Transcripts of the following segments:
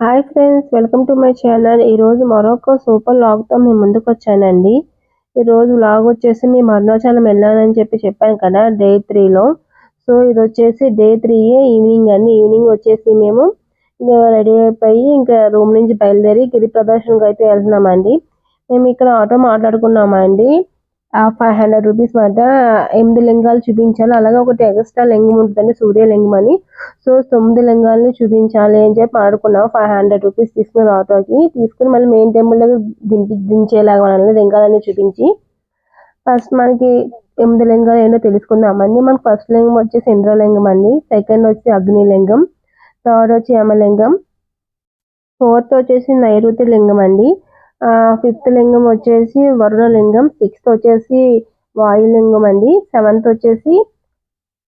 Hi friends welcome to my channel. ఈరోజు మరొక super లాగ్తో మేము ముందుకు వచ్చానండి. ఈరోజు లాగ్ వచ్చేసి మేము అరుణాచలం వెళ్ళాలని చెప్పి చెప్పాను కదా డే త్రీలో. సో ఇది వచ్చేసి డే త్రీ ఈవినింగ్ అండి. ఈవినింగ్ వచ్చేసి మేము రెడీ అయిపోయి ఇంకా రూమ్ నుంచి బయలుదేరి గిరి ప్రదర్శనకు అయితే వెళ్తున్నామండి. మేము ఇక్కడ ఆటో మాట్లాడుకున్నామండి. ఫైవ్ హండ్రెడ్ రూపీస్ మాట. ఎనిమిది లింగాలు చూపించాలి. అలాగే ఒకటి ఎక్స్ట్రా లింగం ఉంటుందండి సూర్యలింగం అని. సో తొమ్మిది లింగాలని చూపించాలి అని చెప్పి ఆడుకున్నాం. ఫైవ్ హండ్రెడ్ రూపీస్ తీసుకుని ఆటోకి తీసుకుని మళ్ళీ మెయిన్ టెంపుల్ దగ్గర దింపి దించేలాగా మనల్ని లింగాలన్నీ చూపించి ఫస్ట్ మనకి ఎనిమిది లింగాలు ఏంటో తెలుసుకుందామండి మనకి ఫస్ట్ లింగం వచ్చేసి ఇంద్రలింగం అండి. సెకండ్ వచ్చి అగ్నిలింగం. థర్డ్ వచ్చి యమలింగం. ఫోర్త్ వచ్చేసి నైరుతి లింగం అండి. ఫిఫ్త్ లింగం వచ్చేసి వరుణ లింగం సిక్స్త్ వచ్చేసి వాయులింగం అండి సెవెంత్ వచ్చేసి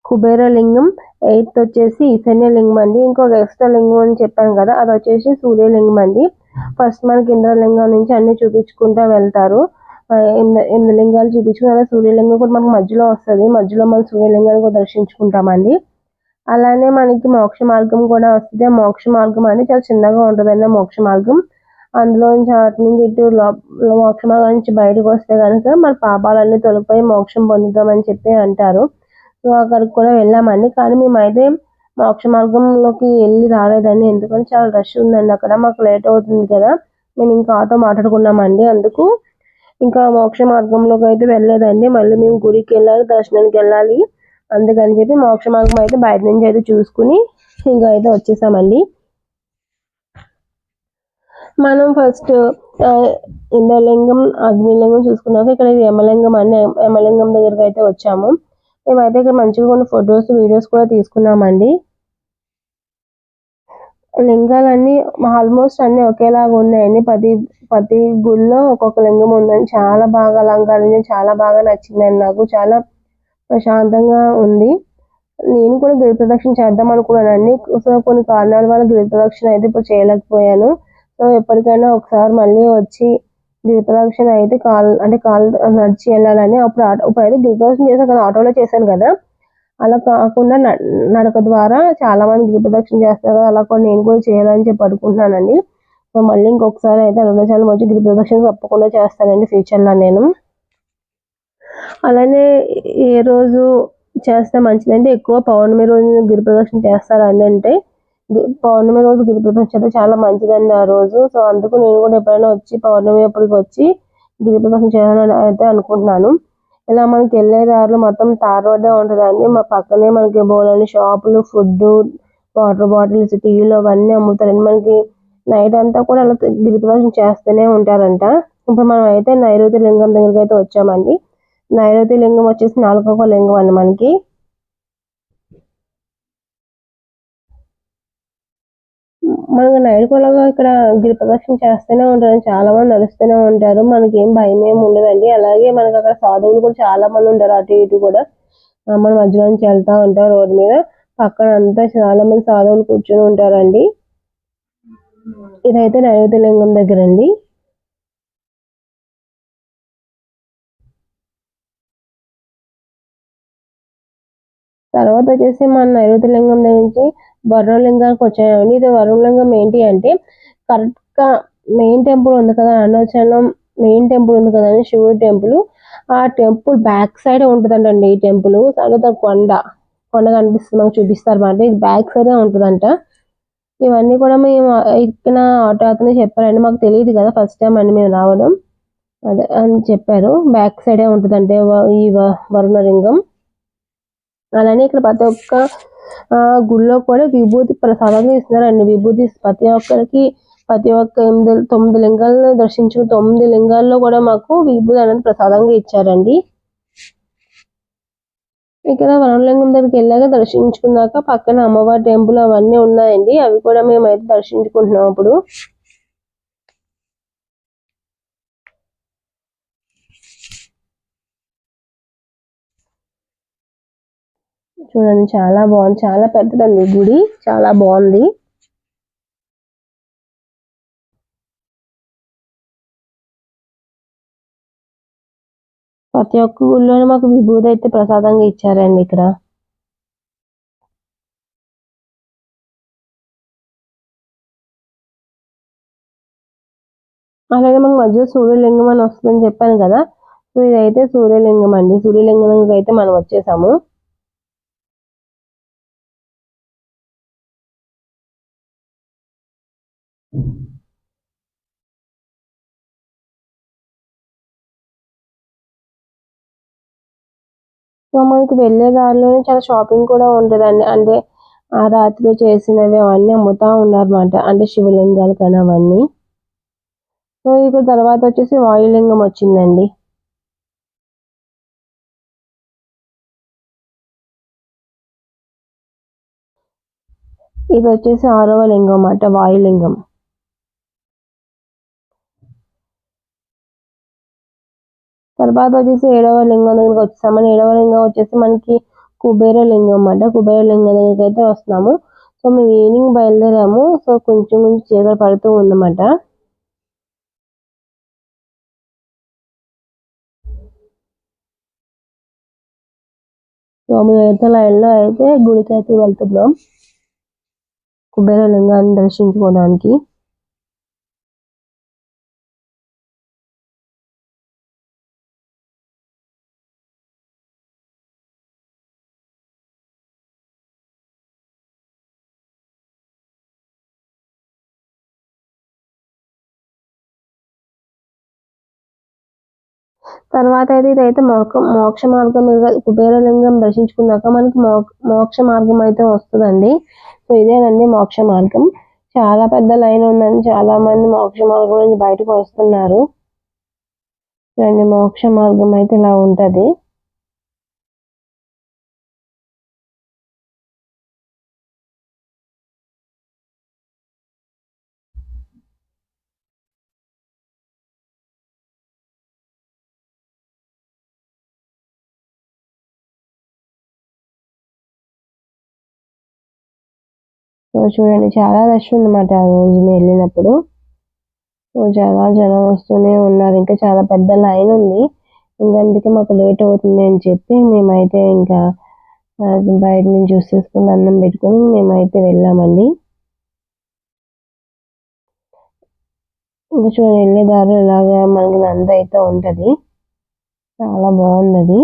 కుబేర లింగం ఎయిత్ వచ్చేసి ఈశాన్య లింగం అండి. ఇంకొక ఎక్స్ట్రా లింగం అని చెప్పాను కదా అది వచ్చేసి సూర్యలింగం అండి. ఫస్ట్ మనకి ఇంద్రలింగం నుంచి అన్ని చూపించుకుంటూ వెళ్తారు. ఎనిమిది లింగాలు చూపించుకుని సూర్యలింగం కూడా మనకు మధ్యలో వస్తుంది. మధ్యలో మనం సూర్యలింగాన్ని కూడా దర్శించుకుంటామండి. అలానే మనకి మోక్ష మార్గం కూడా వస్తుంది. మోక్ష మార్గం అనేది చాలా చిన్నగా ఉంటుందండి మోక్ష మార్గం. అందులో అటు నుంచి ఇటు మోక్ష మార్గం నుంచి బయటకు వస్తే కనుక మన పాపాలన్నీ తొలగిపోయి మోక్షం పొందుతామని చెప్పి అంటారు. సో అక్కడికి కూడా వెళ్ళామండి. కానీ మేమైతే మోక్ష మార్గంలోకి వెళ్ళి రాలేదండి. ఎందుకంటే చాలా రష్ ఉందండి. అక్కడ మాకు లేట్ అవుతుంది కదా. మేము ఇంకా ఆటో మాట్లాడుకున్నామండి అందుకు. ఇంకా మోక్ష మార్గంలోకి అయితే వెళ్ళలేదండి. మళ్ళీ మేము గుడికి వెళ్ళాలి దర్శనానికి వెళ్ళాలి. అందుకని చెప్పి మోక్ష మార్గం అయితే బయట నుంచి అయితే చూసుకుని ఇంకా అయితే వచ్చేసామండి. మనం ఫస్ట్ ఇంద్రలింగం అగ్నిలింగం చూసుకున్నాక ఇక్కడ యమలింగం అని యమలింగం దగ్గరికి అయితే వచ్చాము. మేమైతే ఇక్కడ మంచిగా కొన్ని ఫొటోస్ వీడియోస్ కూడా తీసుకున్నామండి. లింగాలన్నీ ఆల్మోస్ట్ అన్ని ఒకేలాగా ఉన్నాయండి. ప్రతి ప్రతి గుళ్ళో ఒక్కొక్క లింగం ఉందని చాలా బాగా అలంకరించి చాలా బాగా నచ్చిందండి నాకు చాలా ప్రశాంతంగా ఉంది. నేను కూడా గిరి ప్రదక్షిణ చేద్దాం అనుకున్నానండి. సో కొన్ని కారణాల వల్ల గిరి ప్రదక్షిణ అయితే ఇప్పుడు చేయలేకపోయాను. సో ఎప్పటికైనా ఒకసారి మళ్ళీ వచ్చి గిరి అయితే కాల్ అంటే కాల్ నడిచి వెళ్ళాలని అప్పుడు ఆటో ఇప్పుడు అయితే గిరి చేశాను కదా ఆటోలో చేశాను కదా. అలా కాకుండా నడక ద్వారా చాలా మంది గిరి చేస్తారు అలా కూడా నేను కూడా చేయాలని చెప్పి అనుకుంటున్నానండి. సో మళ్ళీ ఇంకొకసారి అయితే అరుణాచలం వచ్చి గిరి తప్పకుండా చేస్తానండి ఫ్యూచర్లో నేను. అలానే ఏ రోజు చేస్తే మంచిదంటే ఎక్కువ పౌర్ణమి రోజు గిరి ప్రదక్షిణ చేస్తారు అంటే పౌర్ణమి రోజు గిరి ప్రదక్షిణ చాలా మంచిదండి ఆ రోజు. సో అందుకు నేను కూడా ఎప్పుడైనా వచ్చి పౌర్ణమి అప్పటికి వచ్చి గిరి ప్రదక్షిణ చేయాలని అయితే అనుకుంటున్నాను. ఇలా మనకి వెళ్ళే దారిలో మొత్తం తార్ రోడ్డే ఉంటుందండి. మా పక్కనే మనకి బోలని షాపులు ఫుడ్ వాటర్ బాటిల్స్ టీవీలు అవన్నీ అమ్ముతారండి. మనకి నైట్ అంతా కూడా అలా గిరి ప్రదక్షిణ చేస్తూనే ఉంటారంట. ఇప్పుడు మనం అయితే నైరుతి లింగం దగ్గరికి అయితే వచ్చామండి. నైరుతి లింగం వచ్చేసి నాలుగవ లింగం అండి మనకి. మనకు నైట్ కూడా ఇక్కడ గిరి ప్రదక్షిణ చేస్తూనే ఉంటారు. చాలా మంది నడుస్తూనే ఉంటారు. మనకి ఏం భయం ఏమి ఉండదండి. అలాగే మనకి అక్కడ సాధువులు కూడా చాలా మంది ఉంటారు అటు ఇటు కూడా. మన మధ్యలో నుంచి వెళ్తా ఉంటారు రోడ్డు మీద. పక్కన అంతా చాలా మంది సాధువులు కూర్చొని ఉంటారండి. ఇదైతే నైవేద్య లింగం దగ్గర అండి తర్వాత వచ్చేసి మన నైరుతి లింగం దగ్గర నుంచి వరుణలింగానికి వచ్చాయండి ఇది వరుణలింగం ఏంటి అంటే కరెక్ట్గా మెయిన్ టెంపుల్ ఉంది కదా అరుణాచలం మెయిన్ టెంపుల్ ఉంది కదండి శివుడి టెంపుల్ ఆ టెంపుల్ బ్యాక్ సైడ్ ఉంటుందంటండి ఈ టెంపుల్ తర్వాత కొండ కొండ కనిపిస్తుంది మాకు చూపిస్తారు అంటే ఇది బ్యాక్ సైడే ఉంటుందంట. ఇవన్నీ కూడా మేము ఎక్కిన ఆటో అతనే చెప్పారండి. మాకు తెలియదు కదా ఫస్ట్ టైం అండి మేము రావడం. అదే అని చెప్పారు. బ్యాక్ సైడే ఉంటుందంటే ఈ వరుణ లింగం అలానే ఇక్కడ ప్రతి ఒక్క గుళ్ళో కూడా విభూతి ప్రసాదంగా ఇస్తున్నారండి. విభూతి ప్రతి ఒక్కరికి ప్రతి ఒక్క ఎనిమిది తొమ్మిది లింగాలను దర్శించిన తొమ్మిది లింగాల్లో కూడా మాకు విభూతి అనేది ప్రసాదంగా ఇచ్చారండి. ఇక్కడ వనలింగం దగ్గరికి వెళ్ళాక దర్శించుకున్నాక పక్కన అమ్మవారి టెంపుల్ అవన్నీ ఉన్నాయండి. అవి కూడా మేము అయితే దర్శించుకుంటున్నాం అప్పుడు. చూడండి చాలా బాగుంది. చాలా పెద్దదండి గుడి. చాలా బాగుంది. ప్రతి ఒక్క గుడిలోనే మాకు విభూతి అయితే ప్రసాదంగా ఇచ్చారండి ఇక్కడ. అలాగే మనకు మధ్యలో సూర్యలింగం అని వస్తుందని చెప్పాను కదా. సో ఇదైతే సూర్యలింగం అండి. సూర్యలింగం అయితే మనం వచ్చేసాము. మనకి వెళ్ళే దారిలోనే చాలా షాపింగ్ కూడా ఉంటుందండి అంటే ఆ రాత్రిలో చేసినవి అవన్నీ అమ్ముతా ఉన్నారన్నమాట. అంటే శివలింగాలు కానీ అవన్నీ. సో ఇక్కడ తర్వాత వచ్చేసి వాయులింగం వచ్చిందండి. ఇది వచ్చేసి ఆరవ లింగం అన్నమాట వాయులింగం తర్వాత వచ్చేసి ఏడవ లింగం దగ్గరికి వచ్చేసామని ఏడవ లింగం వచ్చేసి మనకి కుబేర లింగం అన్నమాట కుబేర లింగం దగ్గరికి అయితే వస్తున్నాము. సో మేము ఈవినింగ్ బయలుదేరాము. సో కొంచెం కొంచెం చీకటి పడుతూ ఉందన్నమాట. సో అయితే లైన్లో అయితే గుడికి అయితే వెళ్తున్నాం. కుబేర లింగాన్ని దర్శించుకోవడానికి. తర్వాత అయితే ఇదైతే మోక్ష మోక్ష మార్గం కుబేరలింగం దర్శించుకున్నాక మనకి మోక్ష మార్గం అయితే వస్తుందండి. సో ఇదేనండి మోక్ష మార్గం. చాలా పెద్ద లైన్ ఉందని చాలా మంది మోక్ష మార్గం నుంచి బయటకు వస్తున్నారు. చూడండి మోక్ష మార్గం అయితే ఇలా ఉంటది. చూడండి చాలా రష్ ఉందన్నమాట ఆ రోజు మేము వెళ్ళినప్పుడు. సో చాలా జనం వస్తూనే ఉన్నారు. ఇంకా చాలా పెద్ద లైన్ ఉంది. ఇంకా అందుకే మాకు లేట్ అవుతుంది అని చెప్పి మేమైతే ఇంకా బయట నుంచి జ్యూస్ చేసుకుని అన్నం పెట్టుకొని మేమైతే వెళ్ళామండి. ఇంకా చూడండి వెళ్ళే దారిలో. ఇలాగా మనకి నంద అయితే ఉంటుంది. చాలా బాగుంది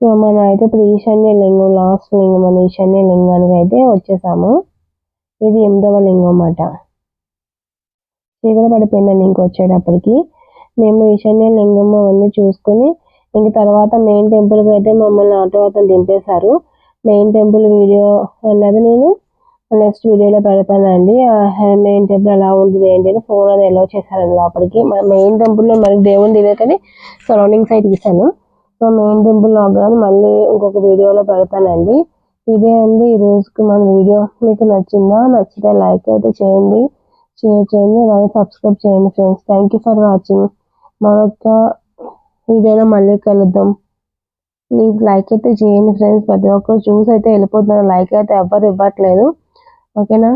సో మనం అయితే ఇప్పుడు ఈశాన్య లింగం లాస్ట్ లింగం మన ఈశాన్య లింగానికి అయితే వచ్చేసాము. ఇది ఎనిమిదవ లింగం అన్నమాట. చీకటి పడిపోయిందండి ఇంక వచ్చేటప్పటికి మేము ఈశాన్య లింగం అవన్నీ చూసుకొని ఇంక తర్వాత మెయిన్ టెంపుల్కి అయితే మమ్మల్ని ఆటో అతను దింపేశారు. మెయిన్ టెంపుల్ వీడియో అన్నది నేను నెక్స్ట్ వీడియోలో పెడతానండి. మెయిన్ టెంపుల్ ఎలా ఉంటుంది ఏంటి అని ఫోన్ అది ఎలా చేశారండి లోపలికి. మెయిన్ టెంపుల్లో మరి దేవుని దిగే కానీ సరౌండింగ్ సైడ్ తీసాను సో మెయిన్ టెంపుల్ లాగానే మళ్ళీ ఇంకొక వీడియోలో పెడతానండి. ఇదే అండి ఈ రోజుకి మన వీడియో. మీకు నచ్చిందా? నచ్చితే లైక్ అయితే చేయండి. షేర్ చేయండి. అలాగే సబ్స్క్రైబ్ చేయండి friends. Thank you for watching మరొక వీడియోలో మళ్ళీ కలుద్దాం. ప్లీజ్ లైక్ అయితే చేయండి ఫ్రెండ్స్. ప్రతి ఒక్కరు చూసి అయితే వెళ్ళిపోతున్నారు. లైక్ అయితే ఎవ్వరు ఇవ్వట్లేదు. ఓకేనా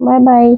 బాయ్ బాయ్